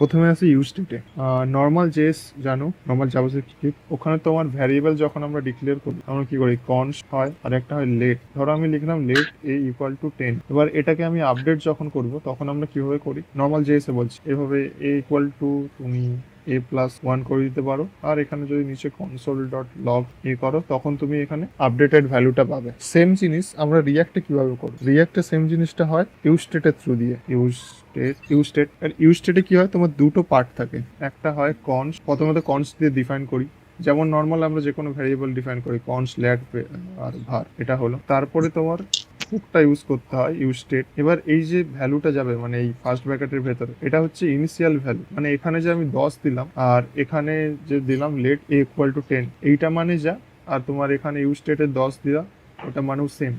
প্রথমে আছে ইউজ স্টেটে নর্মাল জেস জানো নর্মাল জাভাস্ক্রিপ্ট ওখানে তোমার ভ্যারিয়েবল যখন আমরা ডিক্লেয়ার করি, আমরা কি করি? কনস হয়, আর একটা হয় লেট ধরো আমি লিখলাম let a equal to ten এবার এটাকে আমি আপডেট যখন করব, তখন আমরা কীভাবে করি? নর্মাল জেসে বলছি, এভাবে এ ইকুয়াল টু তুমি এ প্লাস ওয়ান করে দিতে পারো। আর এখানে যদি নিচে কনসোল ডট লগ এ করো, তখন তুমি এখানে আপডেটেড ভ্যালুটা পাবে। সেম জিনিস আমরা রিয়াক্টে কীভাবে করব? রিয়াক্টে সেম জিনিসটা হয় ইউজ স্টেটের থ্রু দিয়ে। ইউজ স্টেট স্টেট আর ইউজ স্টেটে কি হয়? তোমার দুটো পার্ট থাকে। একটা হয় কনস প্রথমে তো কনস দিয়ে ডিফাইন করি। যেমন নর্মাল আমরা যে কোনো ভ্যারিয়েবল ডিফাইন করি কনস ল্যাট আর ভার এটা হলো। তারপরে তোমার হুকটা ইউজ করতে হয় ইউজ স্টেট এবার এই যে ভ্যালুটা যাবে মানে এই ফার্স্ট ব্র্যাকেটের ভেতরে, এটা হচ্ছে ইনিশিয়াল ভ্যালু মানে এখানে যে আমি দশ দিলাম, আর এখানে যে দিলাম let a equal to ten এইটা মানে যা, আর তোমার এখানে ইউজ স্টেটের দশ দিলাম, ওটা মানেও সেম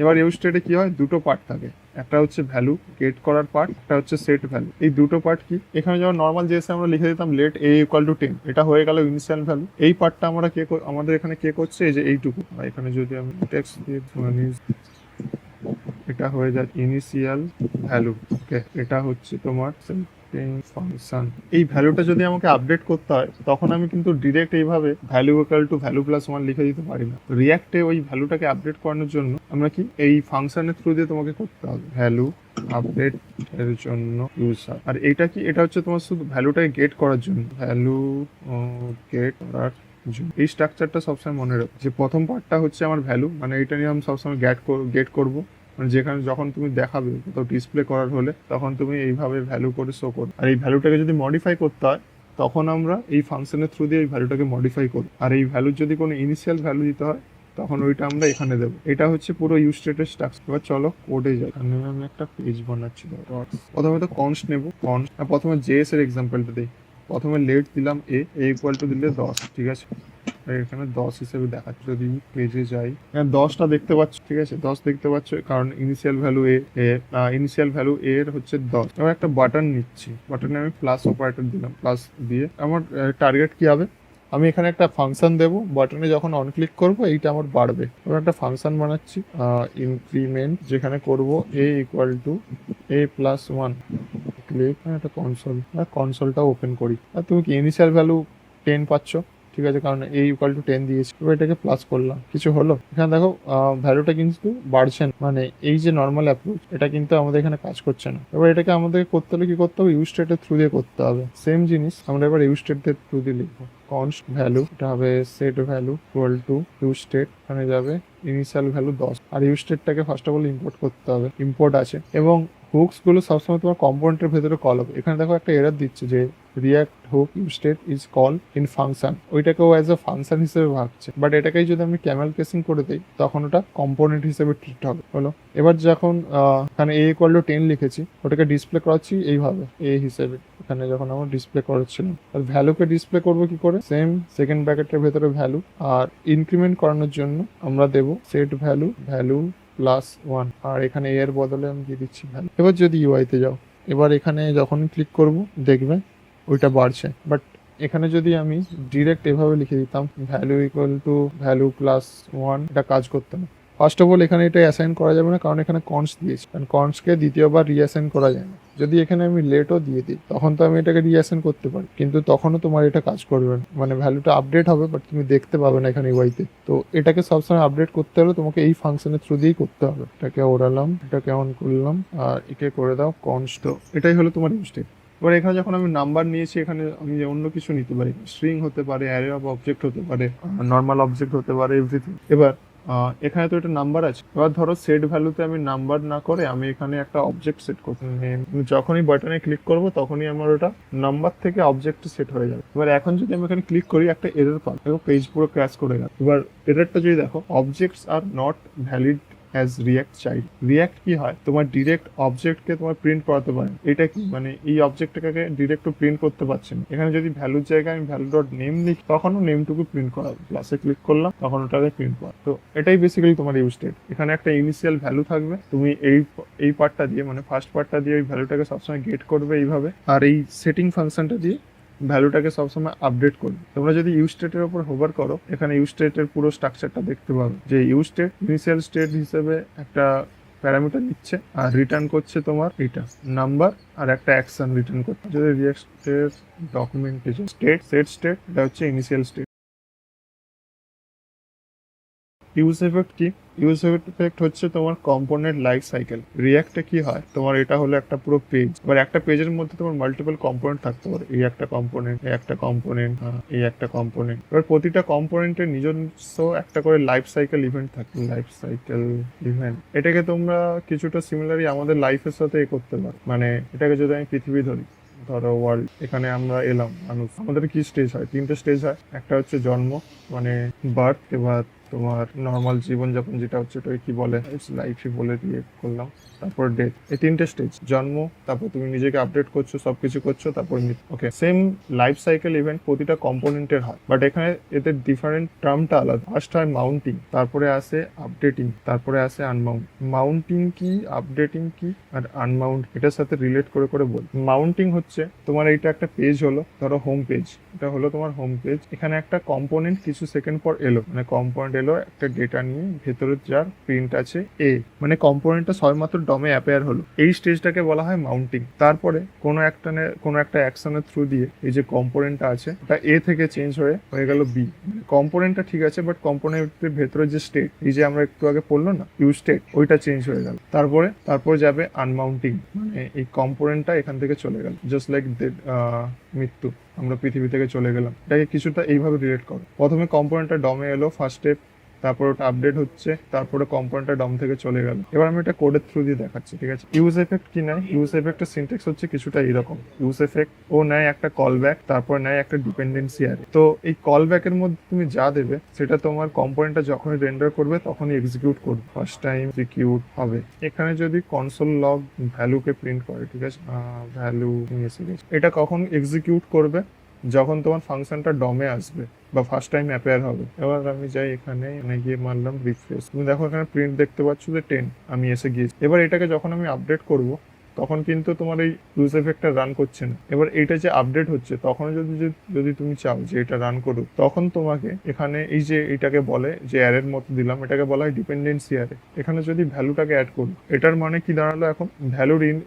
এবার ইউজ স্টেটে কি হয়? দুটো পার্ট থাকে। একটা হচ্ছে ভ্যালু গেট করার পার্ট একটা হচ্ছে সেট ভ্যালু এই দুটো পার্ট কি? এখানে যেমন নর্মাল যে আমরা লিখে দিতাম let a equal to ten এটা হয়ে গেল ইনিশিয়াল ভ্যালু এই পার্টটা আমরা কে আমাদের এখানে কে করছে? এই যে এইটুকু। এখানে যদি আমি টেক্সট দিয়ে এটা হয়ে যায় ইনিশিয়াল ভ্যালু ওকে এটা হচ্ছে তোমার ফাংশন এই ভ্যালুটা যদি আমাকে আপডেট করতে হয়, তখন আমি কিন্তু ডিরেক্ট এইভাবে value equal to value plus one লিখে দিতে পারি না। রিয়াক্টে ওই ভ্যালুটাকে আপডেট করানোর জন্য আমরা কি এই ফাংশনের থ্রু দিয়ে তোমাকে করতে হবে। ভ্যালু আপডেট এর জন্য ইউজার আর এটা কি, এটা হচ্ছে তোমার শুধু ভ্যালুটাকে গেট করার জন্য। ভ্যালু গেট করার। এই স্ট্রাকচারটা সবসময় মনে রাখো। যে প্রথম পার্টটা হচ্ছে আমার ভ্যালু মানে এটা নিয়ে আমি সবসময় গেট গেট করব। যেখানে যখন তুমি দেখাবে, কোথাও ডিসপ্লে করার হলে, তখন তুমি এইভাবে ভ্যালু করে শো করো আর এই ভ্যালুটাকে যদি মডিফাই করতে হয়, তখন আমরা এই ফাংশনের থ্রু দিয়ে এই ভ্যালুটাকে মডিফাই করি আর এই ভ্যালুর যদি কোনো ইনিশিয়াল ভ্যালু দিতে হয়, তখন ওইটা আমরা এখানে দেবো। এটা হচ্ছে পুরো ইউজ স্টেটের স্ট্রাকচার এবার চলো কোডে যাই। এখানে আমি একটা পেজ বানাচ্ছি। প্রথমে তো কনস্ট নেব। কনস্ট প্রথমে জেএস এর এক্সাম্পলটা দিই প্রথমে লেট দিলাম এ এ ইকুয়াল টু দিলে দশ, ঠিক আছে? এখানে দশ হিসেবে দেখাচ্ছে যদি পেজে যাই। এখানে দশটা দেখতে পাচ্ছ, ঠিক আছে? দশ দেখতে পাচ্ছ, কারণ ইনিশিয়াল ভ্যালু এ ইনিশিয়াল ভ্যালু এর হচ্ছে দশ। এবার একটা বাটন নিচ্ছি। বাটনে আমি প্লাস অপারেটর দিলাম প্লাস দিয়ে আমার টার্গেট কি হবে? আমি এখানে একটা ফাংশন দেবো। বাটনে যখন অন ক্লিক করব, এইটা আমার বাড়বে। এবার একটা ফাংশন বানাচ্ছি ইনক্রিমেন্ট যেখানে করব a equal to a plus one click একটা কনসোল কনসোলটা ওপেন করি। আর তুমি কি ইনিশিয়াল ভ্যালু টেন পাচ্ছ? ঠিক আছে, কারণ এই ইকুয়াল টু টেন দিয়েছি। এবার এটাকে প্লাস করলাম। কিছু হলো? এখানে দেখো ভ্যালুটা কিন্তু বাড়ছে না। মানে এই যে নর্মাল অ্যাপ্রোচ এটা কিন্তু আমাদের এখানে কাজ করছে না। এবার এটাকে আমাদের করতে হলে কি করতে হবে? ইউজ স্টেটের থ্রু দিয়ে করতে হবে। সেম জিনিস আমরা এবার ইউজ স্টেটের থ্রু দিয়ে লিখব। কনস্ট ভ্যালু এটা হবে set value equal to use state এখানে যাবে ইনিশিয়াল ভ্যালু দশ। আর ইউজ স্টেটটাকে ফার্স্ট অফ অল ইম্পোর্ট করতে হবে। ইম্পোর্ট আছে। এবং হুকসগুলো সবসময় তোমার কম্পোনেন্টের ভেতরে কল হবে। এখানে দেখো একটা এরার দিচ্ছে যে রিয়াক্ট হোক state is call in function ওইটাকেও as a function হিসেবে ভাবছে। বাট এটাকেই যদি আমি ক্যামেল কেসিং করে দিই, তখন ওটা কম্পোনেন্ট হিসেবে ট্রিট হবে। হলো? এবার যখন এখানে এ ইকুয়াল টু টেন লিখেছি, ওটাকে ডিসপ্লে করাচ্ছি এইভাবে এ হিসেবে। এখানে যখন আমরা ডিসপ্লে করাচ্ছিলাম আর ভ্যালুকে ডিসপ্লে করব কি করে? সেম সেকেন্ড ব্র্যাকেটের ভেতরে ভ্যালু আর ইনক্রিমেন্ট করানোর জন্য আমরা দেবো set value value plus one আর এখানে এর বদলে আমি দিয়ে দিচ্ছি ভ্যালু এবার যদি ইউআইতে যাও, এবার এখানে যখন ক্লিক করব, দেখবে ওইটা বাড়ছে। বাট এখানে যদি আমি ডিরেক্ট এভাবে লিখে দিতাম value equal to value plus one এটা কাজ করতো না। ফার্স্ট অফ অল এখানে এটা অ্যাসাইন করা যাবে না, কারণ এখানে কনস দিয়েছি। কারণ কনসকে দ্বিতীয়বার রিঅ্যাসাইন করা যায় না। যদি এখানে আমি লেটও দিয়ে দিই, তখন তো আমি এটাকে রিঅ্যাসাইন করতে পারি। কিন্তু তখনও তোমার এটা কাজ করবে না। মানে ভ্যালুটা আপডেট হবে বাট তুমি দেখতে পাবে না এখানে ওয়াইতে তো। এটাকে সবসময় আপডেট করতে হলে তোমাকে এই ফাংশনের থ্রু দিয়েই করতে হবে। এটাকে ওড়ালাম, এটাকে অন করলাম, আর একে করে দাও কনস তো এটাই হলো তোমার ইউস্টেপ এবার এখানে যখন আমি নাম্বার নিয়েছি, এখানে আমি অন্য কিছু নিতে পারি। স্ট্রিং হতে পারে অ্যারে অফ অবজেক্ট হতে পারে নর্মাল অবজেক্ট হতে পারে এভরিথিং এবার এখানে তো এটা নাম্বার আছে। এবার ধরো সেট ভ্যালুতে আমি নাম্বার না করে আমি এখানে একটা অবজেক্ট সেট করতে যখনই বাটনে ক্লিক করব, তখনই আমার ওটা নাম্বার থেকে অবজেক্ট সেট হয়ে যাবে। এবার এখন যদি আমি এখানে ক্লিক করি, একটা এরর পাবো পেজ পুরো ক্র্যাশ করে গেল। এবার এররটা যদি দেখো objects are not valid as React child React কি হয়? তোমার ডিরেক্ট অবজেক্টকে তোমার প্রিন্ট করাতে পারে। এটা কি? মানে এই অবজেক্টটাকে ডিরেক্ট প্রিন্ট করতে পারছে না। এখানে যদি ভ্যালুর জায়গায় আমি ভ্যালু ডট নেম লিখি, তখনও নেমটুকু প্রিন্ট করাবো প্লাসে ক্লিক করলাম, তখন ওটাকে প্রিন্ট করা। তো এটাই বেসিক্যালি তোমার ইউজ স্টেট এখানে একটা ইনিশিয়াল ভ্যালু থাকবে। তুমি এই এই পার্টটা দিয়ে মানে ফার্স্ট পার্টটা দিয়ে ওই ভ্যালুটাকে সবসময় গেট করবে এইভাবে। আর এই সেটিং ফাংশনটা দিয়ে ভ্যালুটাকে সবসময় আপডেট করবে তোমরা যদি ইউ স্টেটের উপর হোভার করো, এখানে ইউ স্টেটের পুরো স্ট্রাকচারটা দেখতে পাবে। যে ইউ স্টেট ইনিশিয়াল স্টেট হিসেবে একটা প্যারামিটার নিচ্ছে, আর রিটার্ন করছে তোমার এটা নাম্বার আর একটা অ্যাকশন রিটার্ন করছে। যদি রিয়াক্টের ডকুমেন্টেশন স্টেট সেট স্টেট এটা হচ্ছে ইনিশিয়াল স্টেট ইউজ এফেক্ট কি? ইউজ এফেক্ট হচ্ছে তোমার কম্পোনেন্ট লাইফ সাইকেল রিয়াক্টে কি হয়? তোমার এটা হলো একটা পুরো পেজ এবার একটা পেজের মধ্যে তোমার মাল্টিপল কম্পোনেন্ট থাকতে পারে। এই একটা কম্পোনেন্ট এই একটা কম্পোনেন্ট এই একটা কম্পোনেন্ট এবার প্রতিটা কম্পোনেন্টের নিজস্ব একটা করে লাইফ সাইকেল ইভেন্ট থাকে। লাইফ সাইকেল ইভেন্ট এটাকে তোমরা কিছুটা সিমিলারই আমাদের লাইফের সাথে এ করতে পারো। মানে এটাকে যদি আমি পৃথিবী ধরি, ধরো ওয়ার্ল্ড এখানে আমরা এলাম, মানুষ। আমাদের কি স্টেজ হয়? তিনটে স্টেজ হয়। একটা হচ্ছে জন্ম মানে বার্থ এবার তোমার নর্মাল জীবনযাপন যেটা হচ্ছে ওটাকে কি বলে? লাইফই বলে দিয়ে করলাম। তারপর ডেথ এই তিনটে স্টেজ জন্ম, তারপর তুমি নিজেকে আপডেট করছ, সবকিছু করছ, তারপর okay same life cycle event প্রতিটা কম্পোনেন্টের হয়। বাট এখানে এদের ডিফারেন্ট টার্মটা আলাদা। ফার্স্ট হয় মাউন্টিং তারপরে আসে আপডেটিং তারপরে আসে আনমাউন্ট মাউন্টিং কি আপডেটিং কি, আর আনমাউন্ট এটার সাথে রিলেট করে করে বল। মাউন্টিং হচ্ছে তোমার এইটা একটা পেজ হলো, ধরো হোম পেজ এটা হলো তোমার হোম পেজ এখানে একটা কম্পোনেন্ট কিছু সেকেন্ড পর এলো। মানে কম্পোনেন্ট এলো একটা ডেটা নিয়ে, ভেতরে যার প্রিন্ট আছে এ মানে কম্পোনেন্টটা সবেমাত্র ডমে অ্যাপেয়ার হলো। এই স্টেজটাকে বলা হয় মাউন্টিং তারপরে কোনো একটা কোনো একটা অ্যাকশনের থ্রু দিয়ে এই যে কম্পোনেন্টটা আছে, ওটা এ থেকে চেঞ্জ হয়ে হয়ে গেল বি কম্পোনেন্টটা ঠিক আছে বাট কম্পোনেন্টের ভেতরে যে স্টেট এই যে আমরা একটু আগে পড়ল না ইউ স্টেট ওইটা চেঞ্জ হয়ে গেল। তারপরে, তারপর যাবে আনমাউন্টিং মানে এই কম্পোনেন্টটা এখান থেকে চলে গেল। জাস্ট লাইক মৃত্যু, আমরা পৃথিবী থেকে চলে গেলাম। এটাকে কিছুটা এইভাবে রিলেট করো। প্রথমে কম্পোনেন্টটা ডমে এলো ফার্স্ট স্টেপ তারপর ওটা আপডেট হচ্ছে, তারপরে কম্পোনেন্টটা ডম থেকে চলে গেল। এবার আমি এটা কোডের থ্রু দিয়ে দেখাচ্ছি, ঠিক আছে? ইউজ এফেক্ট কি নেয়? ইউজ এফেক্টের সিনটেক্স হচ্ছে কিছুটা এরকম। ইউজ এফেক্ট ও নেয় একটা কল ব্যাক তারপর নেয় একটা ডিপেন্ডেন্সি আরে তো এই কল ব্যাকের মধ্যে তুমি যা দেবে, সেটা তোমার কম্পোনেন্টটা যখনই রেন্ডার করবে, তখনই এক্সিকিউট করবে। ফার্স্ট টাইম এক্সিকিউট হবে। এখানে যদি কনসোল লগ ভ্যালুকে প্রিন্ট করে, ঠিক আছে? ভ্যালু এসে এটা কখন এক্সিকিউট করবে? যখন তোমার ফাংশনটা ডমে আসবে বা ফার্স্ট টাইম অ্যাপেয়ার হবে, এবার আমি যাই এখানে এখানে গিয়ে মারলাম রিফ্রেশ তুমি দেখো এখানে প্রিন্ট দেখতে পাচ্ছ যে টেন আমি এসে গিয়েছি। এবার এটাকে যখন আমি আপডেট করব, তখন কিন্তু তোমার এই ইউজ এফেক্টটা রান করছে না। এবার এইটা যে আপডেট হচ্ছে তখন যদি, যদি- যদি তুমি চাও যে এটা রান করুক, তখন তোমাকে এখানে এই যে এটাকে বলে যে অ্যারের মতো দিলাম, এটাকে বলা হয় ডিপেন্ডেন্সি অ্যারে এখানে যদি ভ্যালুটাকে অ্যাড করুক এটার মানে কি দাঁড়াল এখন? ভ্যালুর ইন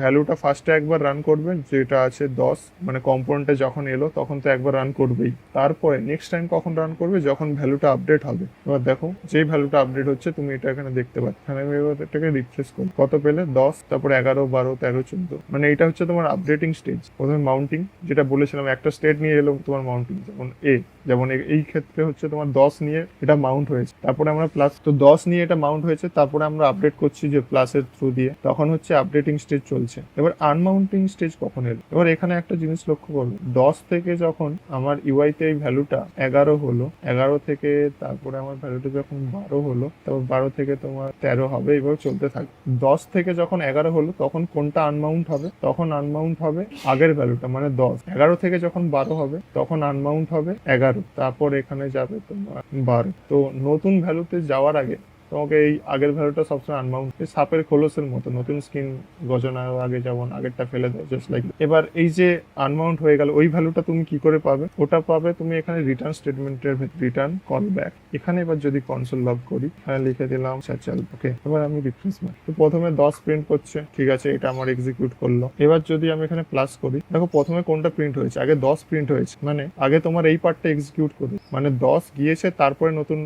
ভ্যালুটা ফার্স্টে একবার রান করবে যেটা আছে দশ মানে কম্পোনেন্টে যখন এলো, তখন তো একবার রান করবেই। তারপরে নেক্সট টাইম কখন রান করবে, যখন ভ্যালুটা আপডেট হবে। এবার দেখো, যেই ভ্যালুটা আপডেট হচ্ছে, তুমি এটা এখানে দেখতে পাচ্ছ। এখানে আমি এবার এটাকে রিফ্রেশ করি। কত পেলে? দশ, তারপরে এগারো, বারো, তেরো, চোদ্দ। মানে এটা হচ্ছে তোমার আপডেটিং স্টেজ প্রথমে মাউন্টিং যেটা বলেছিলাম, একটা স্টেট নিয়ে এলো তোমার মাউন্টিং যেমন এ যেমন এই ক্ষেত্রে হচ্ছে তোমার দশ নিয়ে এটা মাউন্ট হয়েছে। তারপরে আমরা প্লাস তো দশ নিয়ে এটা মাউন্ট হয়েছে, তারপরে আমরা আপডেট করছি যে প্লাসের থ্রু দিয়ে। তখন হচ্ছে আপডেটিং স্টেজ চলছে। এবার আনমাউন্টিং স্টেজ কখন এলো? এবার এখানে একটা জিনিস লক্ষ্য করব দশ থেকে যখন আমার ইউআইতে এই ভ্যালুটা এগারো হলো, এগারো থেকে তারপরে আমার ভ্যালুটা যখন বারো হলো, তারপর বারো থেকে তোমার তেরো হবে, এইভাবে চলতে থাকবে। দশ থেকে যখন এগারো হলো, তখন কোনটা আনমাউন্ট হবে? তখন আনমাউন্ট হবে আগের ভ্যালুটা মানে দশ। এগারো থেকে যখন বারো হবে, তখন আনমাউন্ট হবে এগারো। তারপর এখানে যাবে তোমার বারো। তো নতুন ভ্যালুতে যাওয়ার আগে তোমাকে এই আগের ভ্যালুটা সবসময় আনমাউন্ট সাপের খোলসের মতো, নতুন স্কিন গজনার আগে যেমন আগেরটা ফেলে দেয় জাস্ট লাইক এবার এই যে আনমাউন্ট হয়ে গেল, ওই ভ্যালুটা তুমি কি করে পাবে? ওটা পাবে তুমি এখানে রিটার্ন স্টেটমেন্টের রিটার্ন কল ব্যাক এখানে এবার যদি কনসোল লগ করি এখানে লিখে দিলাম স্যাচেল ওকে এবার আমি রিফ্রেশ মারি। তো প্রথমে দশ প্রিন্ট করছে, ঠিক আছে, এটা আমার এক্সিকিউট করল। এবার যদি আমি এখানে প্লাস করি, দেখো প্রথমে কোনটা প্রিন্ট হয়েছে? আগে দশ প্রিন্ট হয়েছে মানে আগে তোমার এই পার্টটা এক্সিকিউট করি। মানে দশ গিয়েছে, তারপরে নতুন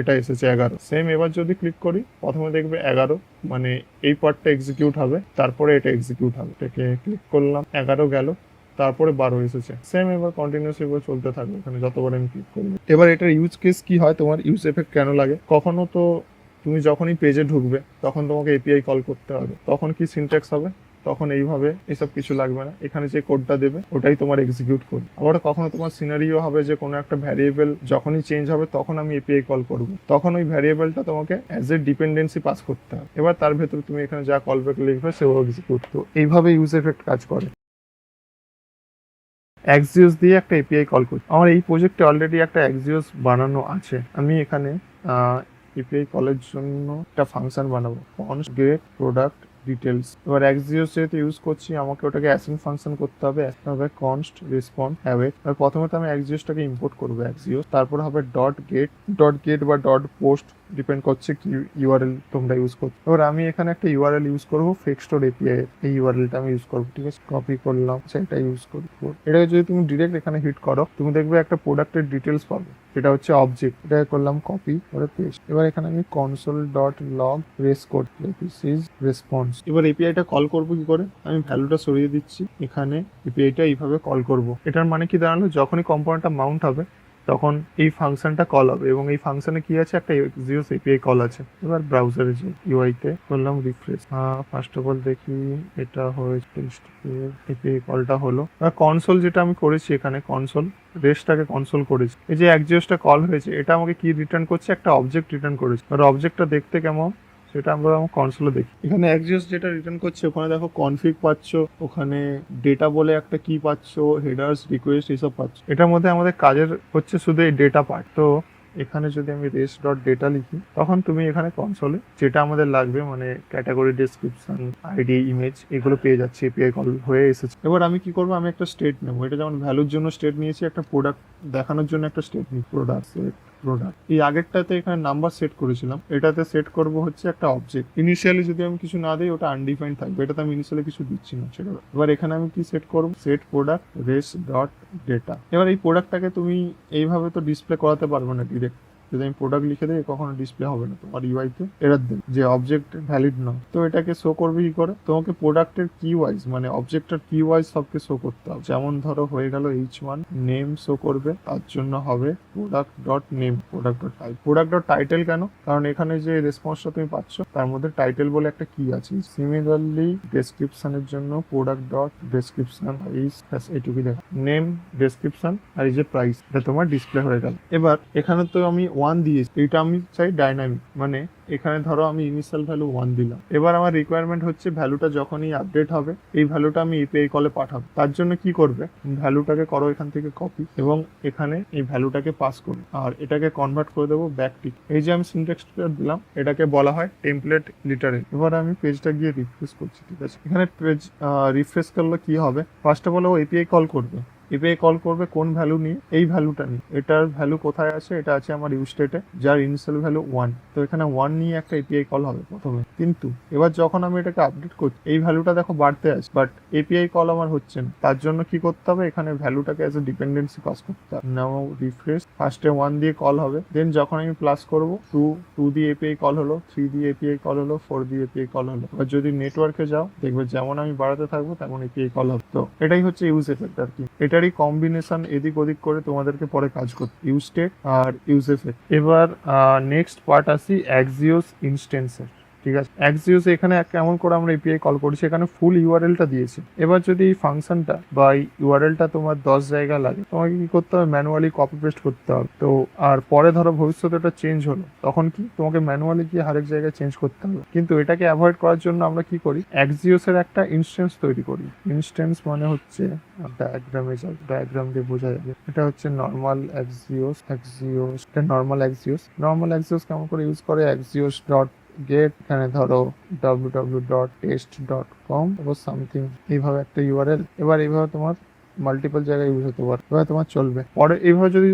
এটা এসেছে এগারো। সেম এবার যদি ক্লিক করি, প্রথমে দেখবে এগারো মানে এই পার্টটা এক্সিকিউট হবে, তারপরে এটা এক্সিকিউট হবে। এটাকে ক্লিক করলাম, এগারো গেল, তারপরে বারো এসেছে। সেম এবার কন্টিনিউসলি এবার চলতে থাকবে, এখানে যতবার আমি ক্লিক করব এবার এটার ইউজ কেস কি হয়, তোমার ইউজ এফেক্ট কেন লাগে? কখনো তো তুমি যখনই পেজে ঢুকবে, তখন তোমাকে এপিআই কল করতে হবে। তখন কি সিনট্যাক্স হবে? তখন এইভাবে এসব কিছু লাগবে না। এখানে যে কোডটা দেবে, ওটাই তোমার এক্সিকিউট করবে। আবার কখনো তোমার সিনারিও হবে যে কোনো একটা ভ্যারিয়েবল যখনই চেঞ্জ হবে, তখন আমি এপিআই কল করব। তখন ওই ভ্যারিয়েবলটা তোমাকে অ্যাজ এ ডিপেন্ডেন্সি পাস করতে হবে। এবার তার ভেতরে তুমি এখানে যা কল ব্যাক লিখবে, সেও এক্সিকিউট তো এইভাবে ইউজ এফেক্ট কাজ করে। এক্সিওস দিয়ে একটা এপিআই কল করছি। আমার এই প্রজেক্টে অলরেডি একটা এক্সিওস বানানো আছে। আমি এখানে এপিআই কলের জন্য একটা ফাংশন বানাবো। কনস গেট প্রোডাক্ট ডিটেলস এবার এক্সিওস যেহেতু ইউজ করছি, আমাকে ওটাকে অ্যাসিং ফাংশন করতে হবে হবে কনস্ট রেসপন্স এবার প্রথমে তো আমি এক্সিওসটাকে ইম্পোর্ট করব এক্সিওস তারপর হবে ডট গেট ডট গেট বা ডট পোস্ট ডিপেন্ড করছে কি ইউআরএল তোমরা ইউজ করছ। এবার আমি এখানে একটা ইউআরএল ইউজ করব ফেক্সটোর এপিআই এই ইউআরএলটা আমি ইউজ করব, ঠিক আছে? কপি করলাম সেটা ইউজ করব এটাকে যদি তুমি ডিরেক্ট এখানে হিট করো, তুমি দেখবে একটা প্রোডাক্টের ডিটেলস পাবে। এটা হচ্ছে অবজেক্ট এটা করলাম কপি করে পেস্ট এবার এখানে আমি console dot log res code this is response এবার এপিআইটা কল করব কি করে? আমি ভ্যালুটা সরিয়ে দিচ্ছি, এখানে এপিআইটা এইভাবে কল করব। এটার মানে কি দাঁড়াল? যখনই কম্পোনেন্টটা মাউন্ট হবে তখন এই ফাংশনটা কল হবে এবং এই ফাংশনে কি আছে? একটা জিওস এপিআই কল আছে। এবার ব্রাউজারে যে ইউআইতে করলাম রিফ্রেশ ফার্স্ট অফ অল দেখি এটা হয়েছে এপিআই কলটা হলো। কনসোল যেটা আমি করেছি এখানে কনসোল রেস্টটাকে কনসোল করেছি। এই যে একজিওসটা কল হয়েছে, এটা আমাকে কি রিটার্ন করছে? একটা অবজেক্ট রিটার্ন করেছে। আর অবজেক্টটা দেখতে কেমন? সেটা আমরা আমার কনসোলে দেখি। এখানে একজিওস যেটা রিটার্ন করছে, ওখানে দেখো কনফিগ পাচ্ছ, ওখানে ডেটা বলে একটা কি পাচ্ছ হেডার্স রিকোয়েস্ট এইসব পাচ্ছ। এটার মধ্যে আমাদের কাজের হচ্ছে শুধু এই ডেটা পার্ট তো এখানে যদি আমি রেস ডট ডেটা লিখি, তখন তুমি এখানে কনসোলে যেটা আমাদের লাগবে মানে ক্যাটাগরি ডেসক্রিপশন আইডি ইমেজ এগুলো পেয়ে যাচ্ছে এপিআই কল হয়ে এসেছে। এবার আমি কি করব? আমি একটা স্টেট নেব। এটা যেমন ভ্যালুর জন্য স্টেট নিয়েছি, একটা প্রোডাক্ট দেখানোর জন্য একটা স্টেট নিই। প্রোডাক্ট প্রোডাক্ট এই আগেরটাতে এখানে নাম্বার সেট করেছিলাম। এটাতে সেট করব হচ্ছে একটা অবজেক্ট ইনিশিয়ালি যদি আমি কিছু না দিই ওটা আনডিফাইন্ড থাকবে। এটাতে আমি ইনিশিয়ালি কিছু দিচ্ছি না সেটা এবার এখানে আমি কি সেট করব? Set product res dot data এবার এই প্রোডাক্টটাকে তুমি এইভাবে তো ডিসপ্লে করাতে পারবে না ডিরেক্ট যদি আমি প্রোডাক্ট লিখে দিই, কখনো ডিসপ্লে হবে না তোমার ইউআইতে এরার দেবে যে অবজেক্ট ভ্যালিড নয় তো এটাকে শো করবে কি করে? তোমাকে প্রোডাক্টের কি ওয়াইজ মানে অবজেক্টের কি ওয়াইজ সবকে শো করতে হবে। যেমন ধরো, হয়ে গেল এইচ ওয়ান নেম শো করবে। তার জন্য হবে product dot name product dot type product dot title কেন? কারণ এখানে যে রেসপন্সটা তুমি পাচ্ছ, তার মধ্যে টাইটেল বলে একটা কি আছে। সিমিলারলি ডেসক্রিপশনের জন্য প্রোডাক্ট ডট ডেসক্রিপশন ইজ এইটুকুই দেখা। নেম ডেসক্রিপশন আর এই যে প্রাইস এটা তোমার ডিসপ্লে হয়ে গেল। এবার, এখানে তো আমি ওয়ান দিয়েছি এটা আমি চাই ডাইনামিক মানে এখানে ধরো আমি ইনিশিয়াল ভ্যালু ওয়ান দিলাম। এবার আমার রিকোয়ারমেন্ট হচ্ছে ভ্যালুটা যখনই আপডেট হবে, এই ভ্যালুটা আমি এপিআই কলে পাঠাবো। তার জন্য কি করবে? ভ্যালুটাকে করো এখান থেকে কপি এবং এখানে এই ভ্যালুটাকে পাস করি। আর এটাকে কনভার্ট করে দেবো ব্যাকটিক এই যে আমি সিনটেক্সটা দিলাম, এটাকে বলা হয় টেমপ্লেট লিটারে এবার আমি পেজটা গিয়ে রিফ্রেশ করছি, ঠিক আছে? এখানে পেজ রিফ্রেশ করলে কি হবে? ফার্স্ট অফ অল ও এপিআই কল করবে। এপিআই কল করবে কোন ভ্যালু নিয়ে, এই ভ্যালুটা নিয়ে। এটার ভ্যালু কোথায় আছে, এটা আছে আমার ইউ স্টেটে যার ইনিশিয়াল ভ্যালু ওয়ান তো এখানে ওয়ান নিয়ে একটা এপিআই কল হবে প্রথমে। কিন্তু এবার যখন আমি এটাকে আপডেট করছি, এই ভ্যালুটা দেখো বাড়তে আছে বাট এপিআই কল আমার হচ্ছে না। তার জন্য কি করতে হবে, এখানে ভ্যালুটাকে অ্যাজ এ ডিপেন্ডেন্সি পাস করতে হবে। নাও রিফ্রেশ ফার্স্টে ওয়ান দিয়ে কল হবে। দেন যখন আমি প্লাস করব টু টু দিয়ে এপিআই কল হলো থ্রি দিয়ে এপিআই কল হলো ফোর দিয়ে এপিআই কল হলো। এবার যদি নেটওয়ার্কে যাও, দেখবে যেমন আমি বাড়াতে থাকব, তেমন এপিআই কল হবে। তো এটাই হচ্ছে ইউজ এফেক্ট আর কি এটারই কম্বিনেশন এদিক ওদিক করে তোমাদেরকে পরে কাজ করতে ইউজ স্টেট আর এফেক্ট এবার নেক্সট পার্ট আসি অ্যাক্সিওস ইনস্টেন্সের ঠিক আছে? অ্যাক্সিওস এখানে কেমন করে আমরা এপিআই কল করছি, এখানে ফুল ইউআরএলটা দিয়েছে। এবার যদি এই ফাংশনটা বা ইউআরএলটা তোমার দশ জায়গা লাগে, তোমাকে কি করতে হবে? ম্যানুয়ালি কপি পেস্ট করতে হবে। তো, আর পরে ধরো ভবিষ্যতে এটা চেঞ্জ হলো, তখন কি? তোমাকে ম্যানুয়ালি গিয়ে আরেক জায়গায় চেঞ্জ করতে হবে। কিন্তু এটাকে অ্যাভয়েড করার জন্য আমরা কি করি? অ্যাক্সিওসের একটা ইনস্টেন্স তৈরি করি। ইনস্টেন্স মানে হচ্ছে ডায়াগ্রামে যাও ডায়াগ্রাম দিয়ে বোঝা যাবে। এটা হচ্ছে নর্মাল অ্যাক্সিওস অ্যাক্সিওস এটা নর্মাল অ্যাক্সিওস নর্মাল অ্যাক্সিওস কেমন করে ইউজ করে? অ্যাক্সিওস ডট গেট এখানে ধরো W W dot test dot com something এইভাবে একটা ইউআরএল এবার এইভাবে তোমার মাল্টিপল জায়গায় ইউজ হতে পারে এবার তোমার চলবে। পরে এইভাবে যদি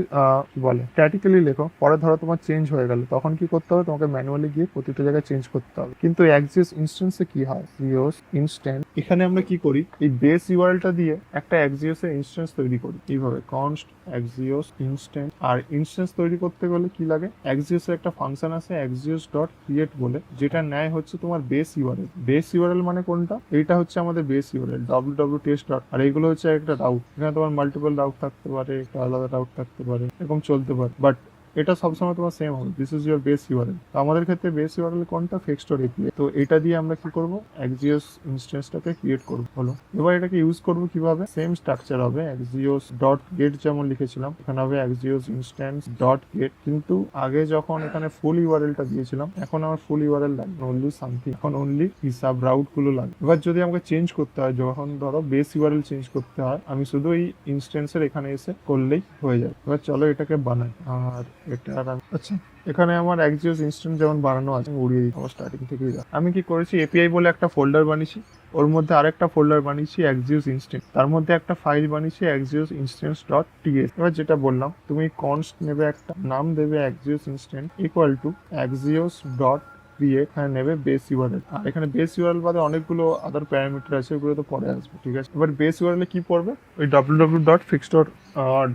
কি বলে স্ট্যাটিক্যালি লেখো, পরে ধরো তোমার চেঞ্জ হয়ে গেল, তখন কি করতে হবে? তোমাকে ম্যানুয়ালি গিয়ে প্রতিটা জায়গায় চেঞ্জ করতে হবে। কিন্তু অ্যাক্সিস ইনস্ট্যান্সে কি হয়? জিওস ইনস্ট্যান্ট এখানে আমরা কি করি? এই বেস ইউআরএলটা দিয়ে একটা অ্যাক্সিওসের ইনস্ট্যান্স তৈরি করি। এইভাবে কনস্ট অ্যাক্সিওস ইনস্ট্যান্ট আর ইনস্ট্যান্স তৈরি করতে গেলে কি লাগে? অ্যাক্সিওসের একটা ফাংশন আছে অ্যাক্সিওস ডট ক্রিয়েট বলে, যেটা নেয় হচ্ছে তোমার বেস ইউআরএল বেস ইউআরএল মানে কোনটা? এইটা হচ্ছে আমাদের base URL W W test dot আর এইগুলো হচ্ছে একটা রাউট এখানে তোমার মাল্টিপল রাউট থাকতে পারে, একটা আলাদা রাউট থাকতে পারে, এরকম চলতে পারে। বাট এটা সবসময় তোমার সেম হবে। This is your base URL তো আমাদের ক্ষেত্রে বেস ইউআরএল কোনটা ফিক্সড এপিআই তো এটা দিয়ে আমরা কি করব? এক্সিওস ইনস্ট্যান্সটাকে ক্রিয়েট করব। হলো, এবার এটাকে ইউজ করব কীভাবে? সেম স্ট্রাকচার হবে এক্সিওস ডট গেট যেমন লিখেছিলাম। এখানে হবে এক্সিওস ইনস্ট্যান্স ডট গেট কিন্তু আগে যখন এখানে ফুল ইউআরএলটা দিয়েছিলাম, এখন আমার ফুল ইউআরএল লাগবে। অনলি সামথিং এখন অনলি হিসাব রাউটগুলো লাগবে। এবার যদি আমাকে চেঞ্জ করতে হয়, যখন ধরো বেস ইউআরএল চেঞ্জ করতে হয়, আমি শুধু এই ইনস্ট্যান্সের এখানে এসে করলেই হয়ে যাবে। এবার চলো এটাকে বানাই। আর এটা। আচ্ছা এখানে আমার এক্সিওস ইনস্ট্যান্ট যেমন বানানো আছে আমি উড়িয়ে দিই আমার স্টার্টিং থেকেই। আমি কি করেছি এপিআই বলে একটা ফোল্ডার বানিয়েছি ওর মধ্যে আরেকটা ফোল্ডার বানিয়েছি এক্সিওস ইনস্ট্যান্ট তার মধ্যে একটা ফাইল বানিয়েছি এক্সিওস ইনস্ট্যান্স ডট টিএস এবার যেটা বললাম তুমি কনস্ট নেবে একটা নাম দেবে axios instant equal to axios dot create এখানে নেবে বেস ইউআরএল আর এখানে বেস ইউআরএল বাদে অনেকগুলো আদার প্যারামিটার আছে ওগুলো তো পরে আসবে ঠিক আছে? এবার বেস ইউআরএল কি পড়বে? ওই W W dot fix dot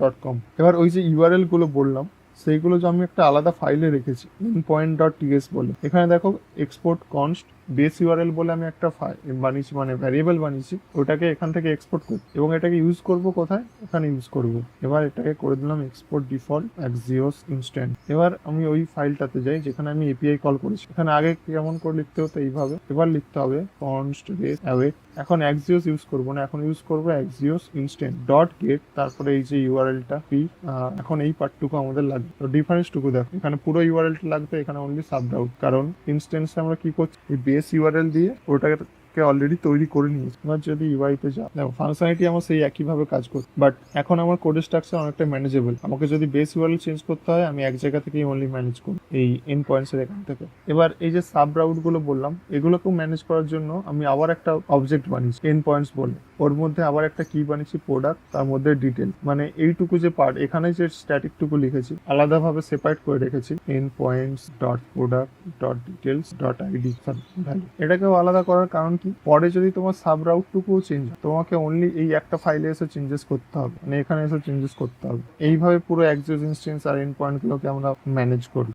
dot com এবার ওই যে ইউআরএলগুলো বললাম সেইগুলো যে আমি একটা আলাদা ফাইলে রেখেছি ইন পয়েন্ট ডট টিএস বলে। এখানে দেখো এক্সপোর্ট কনস্ট বেস ইউআরএল বলে আমি একটা বানিয়েছি মানে ভ্যারিয়েবল বানিয়েছি, ওটাকে এখান থেকে এক্সপোর্ট করি এবং এটাকে ইউজ করব কোথায়? এখানে ইউজ করব। এবার এটাকে করে দিলাম এক্সপোর্ট ডিফল্ট এক্সিওস ইনস্ট্যান্ট এবার আমি ওই ফাইলটাতে যাই, যেখানে আমি এপিআই কল করেছি। এখানে আগে কেমন করে লিখতে হতো এইভাবে। এবার লিখতে হবে কনস্ট বেস অ্যাওয়েট এখন এক্সিওস ইউজ করব না, এখন ইউজ করব এক্সিওস ইনস্ট্যান্ট ডট গেট তারপরে এই যে ইউআরএলটা পি এখন এই পার্টটুকু আমাদের লাগবে। তো ডিফারেন্সটুকু দেখো। এখানে পুরো ইউআরএলটা লাগবে, এখানে অনলি সাব আউট কারণ ইনস্ট্যান্সে আমরা কি করছি? এই বেস ইউআরএল দিয়ে ওটাকে অলরেডি তৈরি করে নিয়েছি। তোমার যদি ইউআই তে যাও, দেখো ফাংশনালিটি আমার সেই একইভাবে কাজ করছে বাট এখন আমার কোড স্ট্রাকচার অনেকটা ম্যানেজেবল আমাকে যদি বেস ইউআরএল চেঞ্জ করতে হয়, আমি এক জায়গা থেকেই অনলি ম্যানেজ করি এই এন পয়েন্টস এর এখান থেকে। এবার এই যে সাব রাউটগুলো বললাম, এগুলোকেও ম্যানেজ করার জন্য আমি আবার একটা অবজেক্ট বানিয়েছি এন পয়েন্টস বলে। ওর মধ্যে আবার একটা কি বানিয়েছি প্রোডাক্ট তার মধ্যে ডিটেল মানে এইটুকু যে পার্ট এখানে যে স্ট্যাটিক টুকু লিখেছি, আলাদাভাবে সেপারেট করে রেখেছি endpoints dot product dot details dot ID value এটাকেও আলাদা করার কারণ কি? পরে যদি তোমার সাব রাউট টুকু চেঞ্জ তোমাকে অনলি এই একটা ফাইলে এসে চেঞ্জেস করতে হবে। মানে এখানে এসে চেঞ্জেস করতে হবে। এইভাবে পুরো এক্সিস ইনস্টেন্স আর এন্ড পয়েন্ট গুলোকে আমরা ম্যানেজ করি।